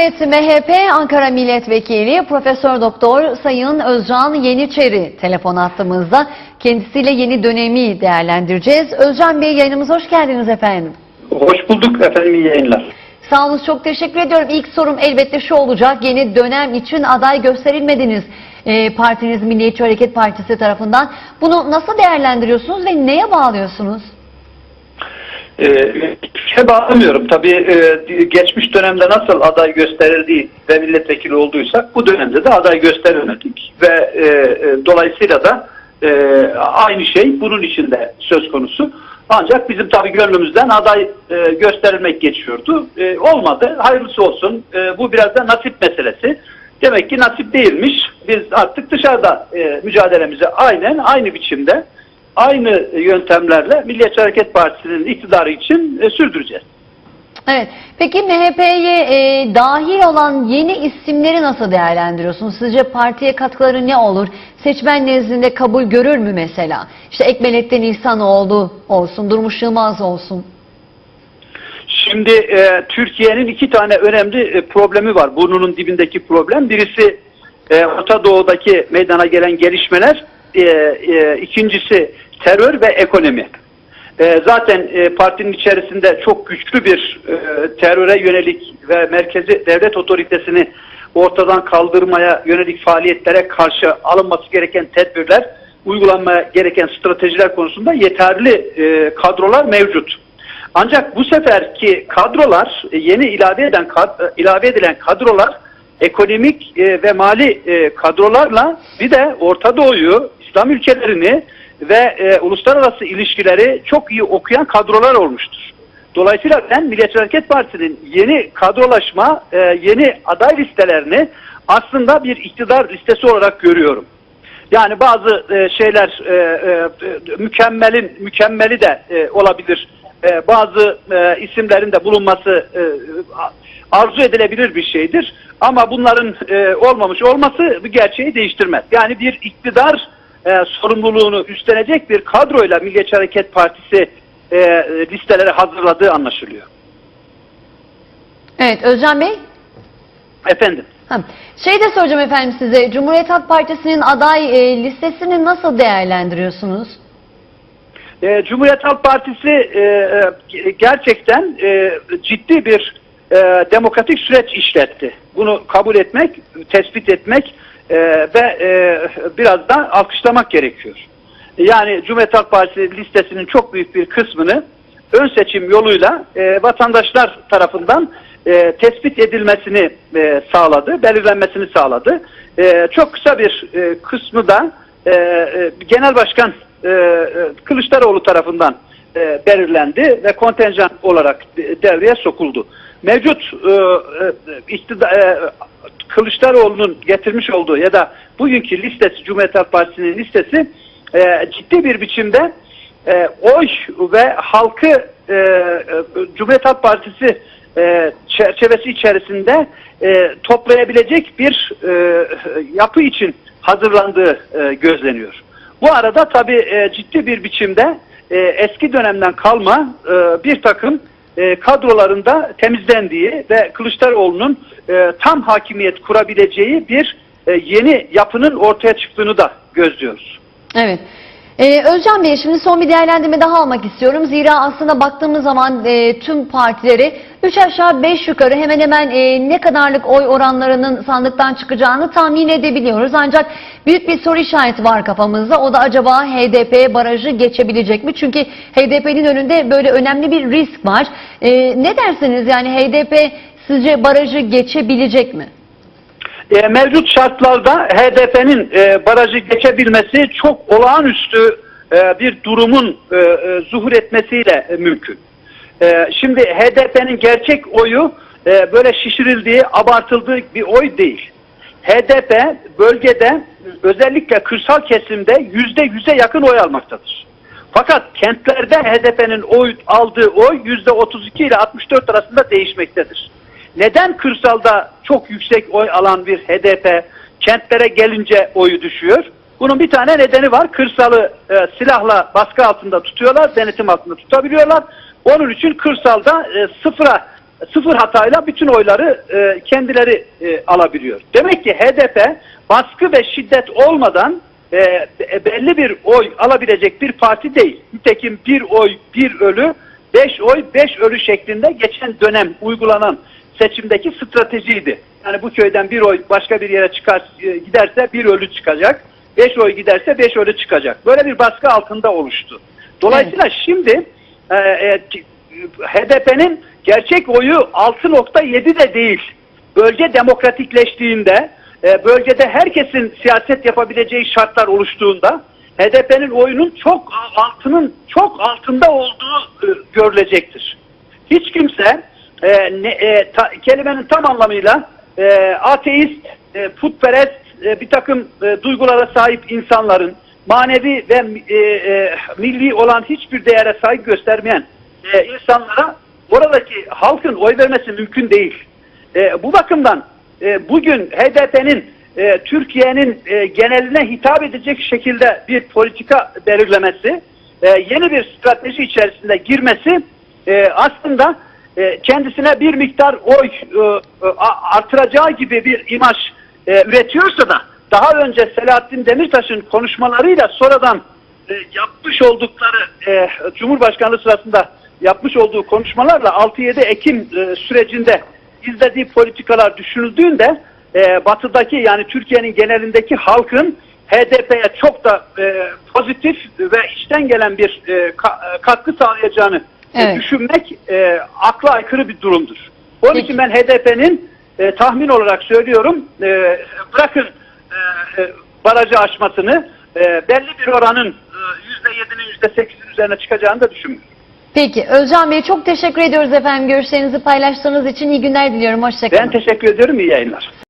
Evet, MHP Ankara Milletvekili Profesör Doktor Sayın Özcan Yeniçeri telefon attığımızda kendisiyle yeni dönemi değerlendireceğiz. Özcan Bey yayınımıza hoş geldiniz efendim. Hoş bulduk efendim iyi yayınlar. Sağ olun çok teşekkür ediyorum. İlk sorum elbette şu olacak. Yeni dönem için aday gösterilmediniz e, partiniz Milliyetçi Hareket Partisi tarafından. Bunu nasıl değerlendiriyorsunuz ve neye bağlıyorsunuz? Ee, hiçbir şey bağlamıyorum. Tabii e, geçmiş dönemde nasıl aday gösterildiği ve milletvekili olduysak bu dönemde de aday gösterilmedik. Ve e, e, dolayısıyla da aynı şey bunun içinde söz konusu. Ancak bizim tabii gönlümüzden aday e, gösterilmek geçiyordu. E, olmadı. Hayırlısı olsun. E, bu biraz da nasip meselesi. Demek ki nasip değilmiş. Biz artık dışarıda e, mücadelemizi aynen aynı biçimde aynı yöntemlerle Milliyetçi Hareket Partisi'nin iktidarı için e, sürdüreceğiz. Evet. Peki MHP'ye e, dahil olan yeni isimleri nasıl değerlendiriyorsunuz? Sizce partiye katkıları ne olur? Seçmen nezdinde kabul görür mü mesela? İşte Ekmelettin İhsanoğlu olsun, Durmuş Yılmaz olsun. Şimdi e, Türkiye'nin iki tane önemli e, problemi var. Burnunun dibindeki problem. Birisi e, Orta Doğu'daki meydana gelen gelişmeler. E, e, ikincisi terör ve ekonomi. E, zaten e, partinin içerisinde çok güçlü bir e, teröre yönelik ve merkezi devlet otoritesini ortadan kaldırmaya yönelik faaliyetlere karşı alınması gereken tedbirler, uygulanmaya gereken stratejiler konusunda yeterli e, kadrolar mevcut. Ancak bu seferki kadrolar e, yeni ilave eden e, ilave edilen kadrolar ekonomik ve mali kadrolarla bir de Orta Doğu'yu, İslam ülkelerini ve e, uluslararası ilişkileri çok iyi okuyan kadrolar olmuştur. Dolayısıyla ben Milliyetçi Hareket Partisi'nin yeni kadrolaşma, e, yeni aday listelerini aslında bir iktidar listesi olarak görüyorum. Yani bazı e, şeyler e, e, mükemmelin mükemmeli de e, olabilir. E, bazı e, isimlerin de bulunması e, arzu edilebilir bir şeydir. Ama bunların e, olmamış olması bu gerçeği değiştirmez. Yani bir iktidar e, sorumluluğunu üstlenecek bir kadroyla Milliyetçi Hareket Partisi e, listeleri hazırladığı anlaşılıyor. Evet Özcan Bey. Efendim. Ha, Şey de soracağım efendim size. Cumhuriyet Halk Partisi'nin aday e, listesini nasıl değerlendiriyorsunuz? E, Cumhuriyet Halk Partisi e, e, gerçekten e, ciddi bir e, demokratik süreç işletti. Bunu kabul etmek, tespit etmek e, ve e, biraz da alkışlamak gerekiyor. Yani Cumhuriyet Halk Partisi listesinin çok büyük bir kısmını ön seçim yoluyla e, vatandaşlar tarafından e, tespit edilmesini e, sağladı, belirlenmesini sağladı. E, çok kısa bir e, kısmı da e, e, Genel Başkan e, e, Kılıçdaroğlu tarafından e, belirlendi ve kontenjan olarak de- devreye sokuldu. Mevcut e, e, iktida- e, Kılıçdaroğlu'nun getirmiş olduğu ya da bugünkü listesi Cumhuriyet Halk Partisi'nin listesi e, ciddi bir biçimde e, oy ve halkı e, e, Cumhuriyet Halk Partisi e, çerçevesi içerisinde e, toplayabilecek bir e, yapı için hazırlandığı e, gözleniyor. Bu arada tabii e, ciddi bir biçimde e, eski dönemden kalma e, bir takım e, kadrolarında temizlendiği ve Kılıçdaroğlu'nun e, tam hakimiyet kurabileceği bir e, yeni yapının ortaya çıktığını da gözlüyoruz. Evet. Ee, Özcan Bey şimdi son bir değerlendirme daha almak istiyorum. Zira aslında baktığımız zaman e, tüm partileri 3 aşağı 5 yukarı hemen hemen e, ne kadarlık oy oranlarının sandıktan çıkacağını tahmin edebiliyoruz. Ancak büyük bir soru işareti var kafamızda. O da acaba HDP barajı geçebilecek mi? Çünkü HDP'nin önünde böyle önemli bir risk var. E, ne dersiniz yani HDP sizce barajı geçebilecek mi? E, mevcut şartlarda HDP'nin e, barajı geçebilmesi çok olağanüstü e, bir durumun e, e, zuhur etmesiyle e, mümkün. E, şimdi HDP'nin gerçek oyu e, böyle şişirildiği, abartıldığı bir oy değil. HDP bölgede özellikle kırsal kesimde yüzde yüze yakın oy almaktadır. Fakat kentlerde HDP'nin oy aldığı oy yüzde 32 ile 64 arasında değişmektedir. Neden kırsalda çok yüksek oy alan bir HDP kentlere gelince oyu düşüyor? Bunun bir tane nedeni var. Kırsalı e, silahla baskı altında tutuyorlar, denetim altında tutabiliyorlar. Onun için kırsalda e, sıfıra sıfır hatayla bütün oyları e, kendileri e, alabiliyor. Demek ki HDP baskı ve şiddet olmadan e, be- belli bir oy alabilecek bir parti değil. Nitekim bir oy bir ölü, beş oy beş ölü şeklinde geçen dönem uygulanan seçimdeki stratejiydi. Yani bu köyden bir oy başka bir yere çıkar e, giderse bir ölü çıkacak. Beş oy giderse beş ölü çıkacak. Böyle bir baskı altında oluştu. Dolayısıyla şimdi e, e, HDP'nin gerçek oyu 6.7 de değil. Bölge demokratikleştiğinde, e, bölgede herkesin siyaset yapabileceği şartlar oluştuğunda HDP'nin oyunun çok altının çok altında olduğu e, görülecektir. Hiç kimse e, ne, e, ta- kelimenin tam anlamıyla e, ateist, e, putperest e, bir takım e, duygulara sahip insanların manevi ve e, e, milli olan hiçbir değere saygı göstermeyen e, insanlara oradaki halkın oy vermesi mümkün değil. E, bu bakımdan e, bugün HDP'nin e, Türkiye'nin e, geneline hitap edecek şekilde bir politika belirlemesi, e, yeni bir strateji içerisinde girmesi e, aslında e, kendisine bir miktar oy e, e, artıracağı gibi bir imaj e, üretiyorsa da daha önce Selahattin Demirtaş'ın konuşmalarıyla sonradan e, yapmış oldukları e, Cumhurbaşkanlığı sırasında yapmış olduğu konuşmalarla 6-7 Ekim e, sürecinde izlediği politikalar düşünüldüğünde e, batıdaki yani Türkiye'nin genelindeki halkın HDP'ye çok da e, pozitif ve içten gelen bir e, e, katkı sağlayacağını e, Evet. düşünmek e, akla aykırı bir durumdur. Onun Peki. için ben HDP'nin e, tahmin olarak söylüyorum e, bırakın e, e, barajı aşmasını e, belli bir oranın e, %7'nin %8'in üzerine çıkacağını da düşünmüyorum. Peki Özcan Bey çok teşekkür ediyoruz efendim görüşlerinizi paylaştığınız için iyi günler diliyorum. Hoşçakalın. Ben teşekkür ediyorum. iyi yayınlar.